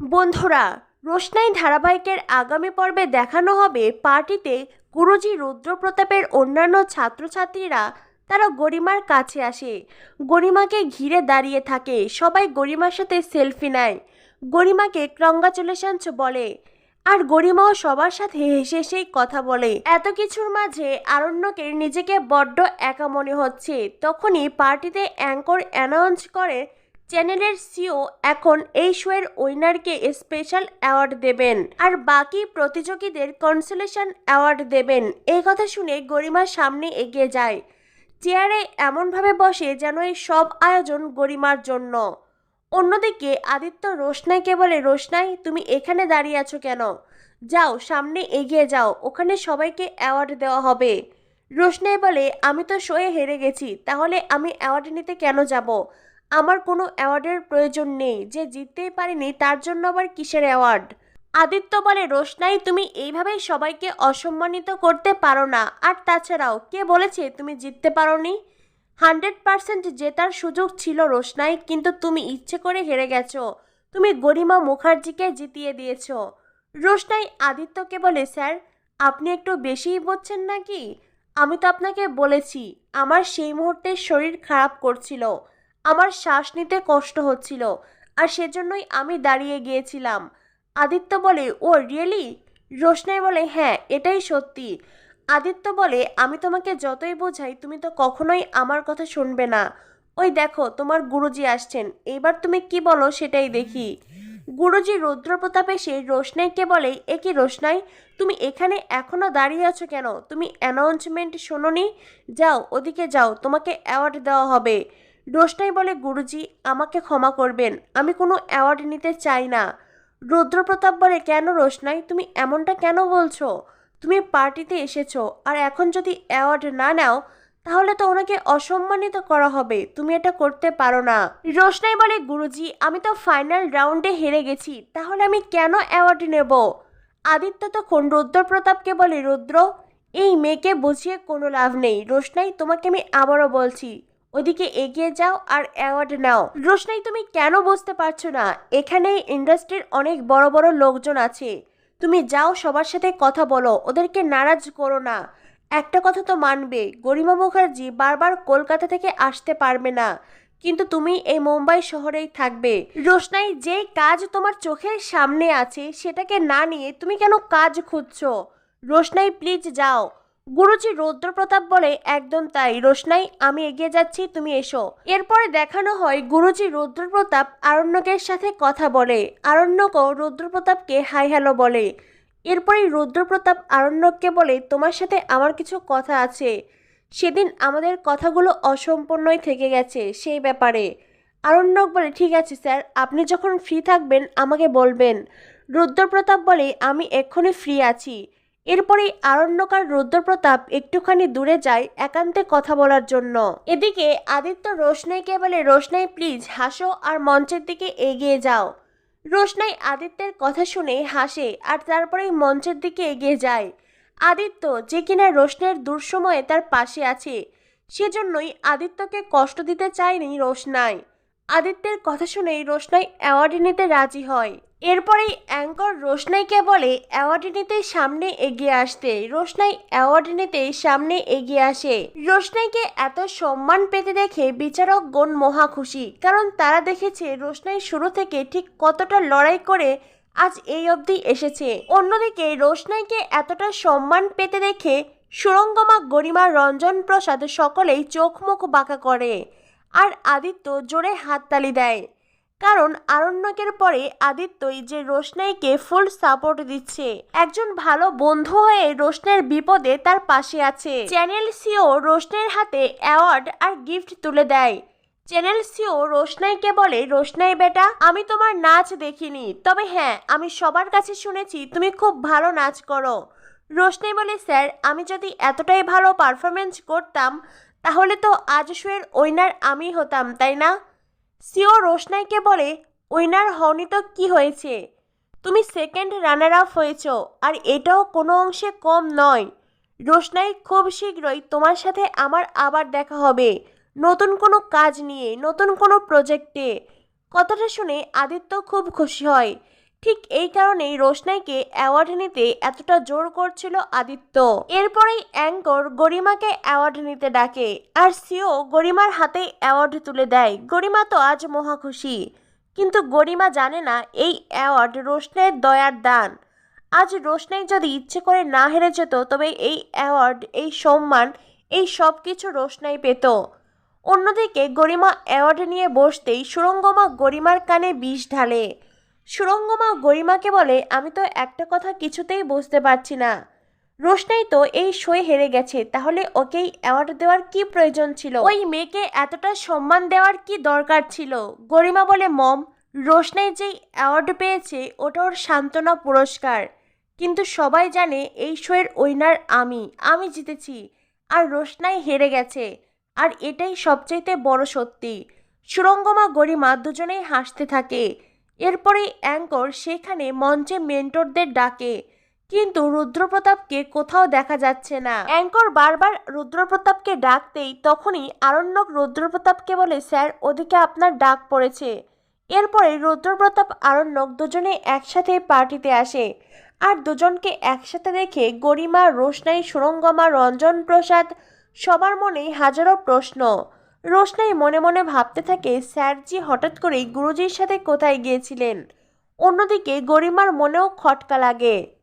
বন্ধুরা, রোশনাই ধারাবাহিকের আগামী পর্বে দেখানো হবে পার্টিতে গুরুজি রুদ্রপ্রতাপের অন্যান্য ছাত্রছাত্রীরা। তারা গরিমার কাছে আসে। গরিমাকে ঘিরে দাঁড়িয়ে থাকে। সবাই গরিমার সাথে সেলফি নেয়। গরিমাকে কংগ্রাচুলেশনস বলে। আর গরিমাও সবার সাথে হেসে হেসেই কথা বলে। এত কিছুর মাঝে আরণ্যকের নিজেকে বড্ড একা মনে হচ্ছে। তখনই পার্টিতে অ্যাঙ্কর অ্যানাউন্স করে চ্যানেলের সিও এখন এই শোয়ের উইনারকে স্পেশাল অ্যাওয়ার্ড দেবেন আর বাকি প্রতিযোগীদের কনসোলেশন অ্যাওয়ার্ড দেবেন। এই কথা শুনে গরিমার সামনে এগিয়ে যায়। চেয়ারে এমনভাবে বসে যেন এই সব আয়োজন গরিমার জন্য। অন্যদিকে আদিত্য রোশনাইকে বলে রোশনাই, তুমি এখানে দাঁড়িয়ে আছো কেন? যাও, সামনে এগিয়ে যাও, ওখানে সবাইকে অ্যাওয়ার্ড দেওয়া হবে। রোশনাই বলে, আমি তো শোয়ে হেরে গেছি, তাহলে আমি অ্যাওয়ার্ড নিতে কেন যাব? আমার কোনো অ্যাওয়ার্ডের প্রয়োজন নেই, যে জিততেই পারিনি তার জন্য আবার কিসের অ্যাওয়ার্ড? আদিত্য বলে, রোশনাই, তুমি এইভাবেই সবাইকে অসম্মানিত করতে পারো না। আর তাছাড়াও, কে বলেছে তুমি জিততে পারোনি? হান্ড্রেড পার্সেন্ট জেতার সুযোগ ছিল রোশনাই, কিন্তু তুমি ইচ্ছে করে হেরে গেছো। তুমি গরিমা মুখার্জিকে জিতিয়ে দিয়েছ। রোশনাই আদিত্যকে বলে, স্যার, আপনি একটু বেশিই বলছেন নাকি? আমি তো আপনাকে বলেছি, আমার সেই মুহূর্তে শরীর খারাপ করছিল। আমার শ্বাস নিতে কষ্ট হচ্ছিল আর সেজন্যই আমি দাঁড়িয়ে গিয়েছিলাম। আদিত্য বলে, ও, রিয়েলি? রোশনাই বলে হ্যাঁ এটাই সত্যি। আদিত্য বলে, আমি তোমাকে যতই বোঝাই, তুমি তো কখনোই আমার কথা শুনবে না। ওই দেখো, তোমার গুরুজি আসছেন। এইবার তুমি কি বলো সেটাই দেখি। গুরুজি রুদ্রপ্রতাপ এসে রোশনাইকে বলে, এ কি রোশনাই, তুমি এখানে এখনও দাঁড়িয়ে আছো কেন? তুমি অ্যানাউন্সমেন্ট শোনোনি? যাও, ওদিকে যাও, তোমাকে অ্যাওয়ার্ড দেওয়া হবে। রোশনাই বলে, গুরুজি, আমাকে ক্ষমা করবেন। আমি কোনো অ্যাওয়ার্ড নিতে চাই না। রুদ্রপ্রতাপ বলে, কেন রোশনাই? তুমি এমনটা কেন বলছো? তুমি পার্টিতে এসেছ। আর এখন যদি অ্যাওয়ার্ড না নাও, তাহলে তো ওনাকে অসম্মানিত করা হবে। তুমি এটা করতে পারো না। রোশনাই বলে, গুরুজি, আমি তো ফাইনাল রাউন্ডে হেরে গেছি। তাহলে আমি কেন অ্যাওয়ার্ড নেব? আদিত্য তখন রুদ্রপ্রতাপকে বলে, রুদ্র, এই মেয়েকে বুঝিয়ে কোনো লাভ নেই। রোশনাই, তোমাকে আমি আবারও বলছি ওদিকে এগিয়ে যাও আর অ্যাওয়ার্ড নাও। রোশনাই, তুমি কেন বুঝতে পারছ না? এখানে ইন্ডাস্ট্রির অনেক বড় বড় লোকজন আছে। তুমি যাও, সবার সাথে কথা বলো, ওদেরকে নারাজ করো না। একটা কথা তো মানবে, গরিমা মুখার্জি বারবার কলকাতা থেকে আসতে পারবে না। কিন্তু তুমি এই মুম্বাই শহরেই থাকবে। রোশনাই, যে কাজ তোমার চোখের সামনে আছে, সেটাকে না নিয়ে তুমি কেন কাজ খুঁজছো? রোশনাই প্লিজ যাও। গুরুজি রুদ্রপ্রতাপ বলে, একদম তাই, রোশনাই, আমি এগিয়ে যাচ্ছি, তুমি এসো। এরপরে দেখানো হয়, গুরুজি রুদ্রপ্রতাপ আরণ্যকের সাথে কথা বলে। আরণ্যকও রুদ্রপ্রতাপকে হাই হ্যালো বলে। এরপরেই রুদ্রপ্রতাপ আরণ্যককে বলে, তোমার সাথে আমার কিছু কথা আছে। সেদিন আমাদের কথাগুলো অসম্পূর্ণই থেকে গেছে সেই ব্যাপারে। আরণ্যক বলে, ঠিক আছে স্যার, আপনি যখন ফ্রি থাকবেন, আমাকে বলবেন। রুদ্রপ্রতাপ বলে, আমি এক্ষুনি ফ্রি আছি। এরপরেই আরণ্যকার রুদ্রপ্রতাপ একটুখানি দূরে যায় একান্তে কথা বলার জন্য। এদিকে আদিত্য রোশনাইকে বলে রোশনাই প্লিজ হাসো আর মঞ্চের দিকে এগিয়ে যাও। রোশনাই আদিত্যের কথা শুনে হাসে আর তারপরেই মঞ্চের দিকে এগিয়ে যায়। আদিত্য যে কিনা রোশনের দুঃসময়ে তার পাশে আছে, সেজন্যই আদিত্যকে কষ্ট দিতে চায়নি রোশনাই। আদিত্যের কথা শুনেই রোশনাই অ্যাওয়ার্ড নিতে রাজি হয়। এরপরেই অ্যাঙ্কর রোশনাইকে বলে, অ্যাওয়ার্ড নিতে সামনে এগিয়ে আসতে। রোশনাই অ্যাওয়ার্ড নিতে সামনে এগিয়ে আসে। রোশনাইকে এত সম্মান পেতে দেখে বিচারক গণ মহা খুশি, কারণ তারা দেখেছে রোশনাই শুরু থেকে ঠিক কতটা লড়াই করে আজ এই অবধি এসেছে। অন্যদিকে রোশনাইকে এতটা সম্মান পেতে দেখে সুরঙ্গমা গরিমা রঞ্জন প্রসাদ সকলেই চোখ মুখ বাঁকা করে, আর আদিত্য জোরে হাততালি দেয়। কারণ আরণ্যকের পরে আদিত্যই যে রোশনাইকে ফুল সাপোর্ট দিচ্ছে। একজন ভালো বন্ধু হয়ে রোশনের বিপদে তার পাশে আছে। চ্যানেল সিও রোশনের হাতে অ্যাওয়ার্ড আর গিফট তুলে দেয়। চ্যানেল সিও রোশনাইকে বলে, রোশনাই বেটা, আমি তোমার নাচ দেখিনি। তবে হ্যাঁ আমি সবার কাছে শুনেছি তুমি খুব ভালো নাচ করো। রোশনাই বলে, স্যার, আমি যদি এতটাই ভালো পারফরমেন্স করতাম, তাহলে তো আজ শোয়ের উইনার আমি হতাম, তাই না? সিও রোশনাইকে বলে, উইনার, হওনি তো কি হয়েছে? তুমি সেকেন্ড রানার আপ হয়েছ, আর এটাও কোনো অংশে কম নয়। রোশনাই খুব শীঘ্রই তোমার সাথে আমার আবার দেখা হবে। নতুন কোনো কাজ নিয়ে, নতুন কোনো প্রজেক্টে কথাটা শুনে আদিত্য খুব খুশি হয়। ঠিক এই কারণেই রোশনাইকে অ্যাওয়ার্ড নিতে এতটা জোর করছিল আদিত্য। এরপরেই অ্যাঙ্কর গরিমাকে অ্যাওয়ার্ড নিতে ডাকে, আর সিও গরিমার হাতে অ্যাওয়ার্ড তুলে দেয়। গরিমা তো আজ মহা খুশি, কিন্তু গরিমা জানে না এই অ্যাওয়ার্ড রোশনাইয়ের দয়ার দান। আজ রোশনাই যদি ইচ্ছে করে না হেরে যেত, তবে এই অ্যাওয়ার্ড এই সম্মান, এই সব কিছু রোশনাই পেত। অন্যদিকে গরিমা অ্যাওয়ার্ড নিয়ে বসতেই সুরঙ্গমা গরিমার কানে বিষ ঢালে। সুরঙ্গমা গরিমাকে বলে, আমি তো একটা কথা কিছুতেই বুঝতে পারছি না। রোশনাই তো এই শোয়ে হেরে গেছে, তাহলে ওকেই অ্যাওয়ার্ড দেওয়ার কি প্রয়োজন ছিল? ওই মেয়েকে এতটা সম্মান দেওয়ার কি দরকার ছিল? গরিমা বলে, মম, রোশনাই যেই অ্যাওয়ার্ড পেয়েছে, ওটা ওর সান্ত্বনা পুরস্কার। কিন্তু সবাই জানে এই শোয়ের উইনার আমি আমি জিতেছি। আর রোশনাই হেরে গেছে। আর এটাই সবচাইতে বড় সত্যি। সুরঙ্গমা, গরিমা দুজনেই হাসতে থাকে। এরপরে অ্যাঙ্কর সেখানে মঞ্চে মেন্টরদের ডাকে। কিন্তু রুদ্রপ্রতাপকে কোথাও দেখা যাচ্ছে না। অ্যাঙ্কর বারবার রুদ্রপ্রতাপকে ডাকতেই তখনই আরণ্যক রুদ্রপ্রতাপকে বলে, স্যার, ওদিকে আপনার ডাক পড়েছে। এরপরে রুদ্রপ্রতাপ, আরণ্যক দুজনে একসাথে পার্টিতে আসে। আর দুজনকে একসাথে দেখে গরিমা, রোশনাই, সুরঙ্গমা, রঞ্জন প্রসাদ সবার মনেই হাজারো প্রশ্ন। রোশনাই মনে মনে ভাবতে থাকে, স্যারজি হঠাৎ করেই গুরুজির সাথে কোথায় গিয়েছিলেন? অন্যদিকে গরিমার মনেও খটকা লাগে।